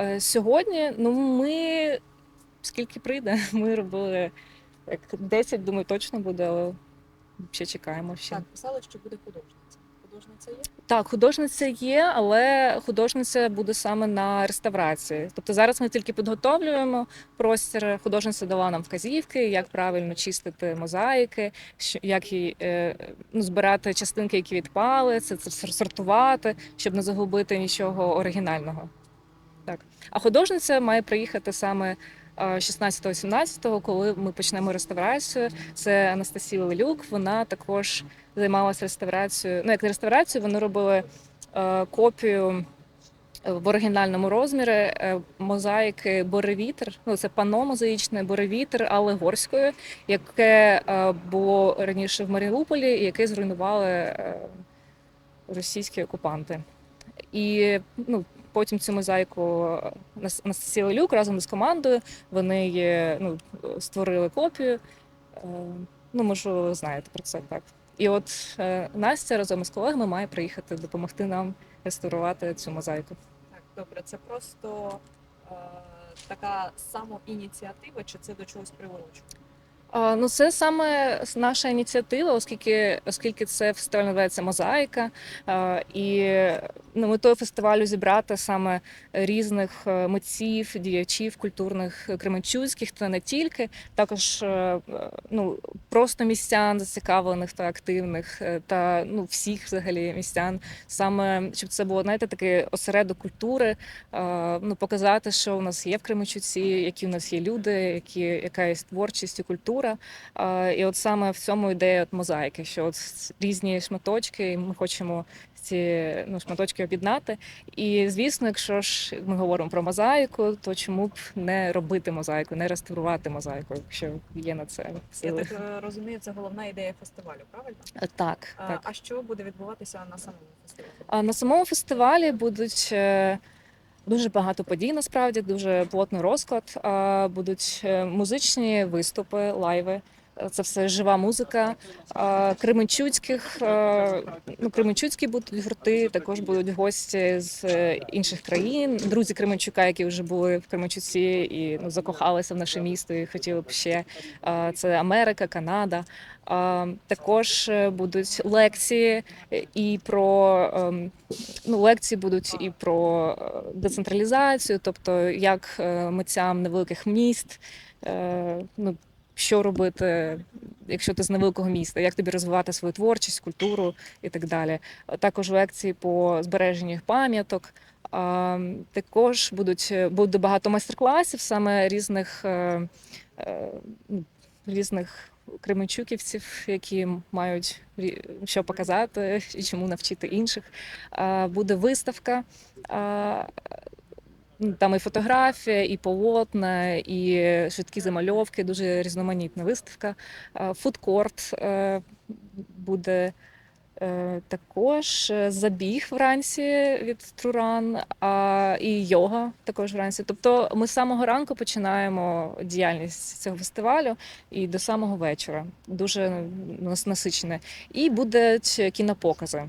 Е, Сьогодні, ну ми скільки прийде, ми робили як 10, думаю, точно буде, але ще чекаємо ще. Так, писали, що буде художниця. Художниця є? Так, художниця є, але художниця буде саме на реставрації. Тобто зараз ми тільки підготовлюємо простір. Художниця дала нам вказівки, як правильно чистити мозаїки, як її е, ну, збирати частинки, які відпали, це, це сортувати, щоб не загубити нічого оригінального. Так. А художниця має приїхати саме е, 16-17, коли ми почнемо реставрацію. Це Анастасія Лелюк. Вона також займалася реставрацією. Ну, як не реставрацією, вони робили е, копію е, в оригінальному розмірі е, мозаїки Боревітер. Ну, це панно мозаїчне Боревітер Алегорської, яке е, було раніше в Маріуполі, і яке зруйнували е, російські окупанти. І ну, потім цю мозаїку Нас- Анастасія Лелюк разом з командою вони є, ну, створили копію. Е, Ну, можливо, ви знаєте про це так. І от е, Настя разом із колегами має приїхати допомогти нам реставрувати цю мозаїку. Так, добре, це просто е, така самоініціатива, чи це до чогось приворочено? А, Ну, це саме наша ініціатива, оскільки, оскільки це фестиваль називається Мозаїка. І метою фестивалю зібрати саме різних е, митців, діячів культурних кременчуцьких та не тільки, також е, ну, просто містян, зацікавлених та активних, е, та ну, всіх взагалі містян, саме щоб це було знаєте, такий осередок культури, е, ну, показати, що у нас є в Кременчуці, які у нас є люди, які, яка є творчість і культура. Е, І от саме в цьому ідея от мозаїки, що от різні шматочки, і ми хочемо ці ну, шматочки об'єднати. І звісно, якщо ж ми говоримо про мозаїку, то чому б не робити мозаїку, не реставрувати мозаїку, якщо є на це Я так е, розумію, це головна ідея фестивалю, правильно? Е, Так, А, так. а що буде відбуватися на самому фестивалі? А на самому фестивалі будуть е, дуже багато подій, насправді дуже плотний розклад. Будуть музичні виступи, лайви. Е, Це все жива музика. Кременчуцьких, е, ну, Кременчуцькі будуть гурти, також будуть гості з е, інших країн, друзі Кременчука, які вже були в Кременчуці і ну, закохалися в наше місто і хотіли б ще. Це Америка, Канада. Також будуть лекції і про ем, ну, лекції будуть і про децентралізацію, тобто як митцям невеликих міст, ну, що робити, якщо ти з невеликого міста, як тобі розвивати свою творчість, культуру і так далі. Також лекції по збереженню пам'яток. Також будуть буде багато майстер-класів, саме різних е, е, ну, різних кременчуківців, які мають що показати і чому навчити інших. Буде виставка. Ну, Там і фотографія, і полотна, і швидкі замальовки, дуже різноманітна виставка. Фудкорт е, буде е, також е, забіг вранці від Труран, а, і йога також вранці. Тобто ми з самого ранку починаємо діяльність цього фестивалю і до самого вечора. Дуже нас- насичене. І будуть кінопокази.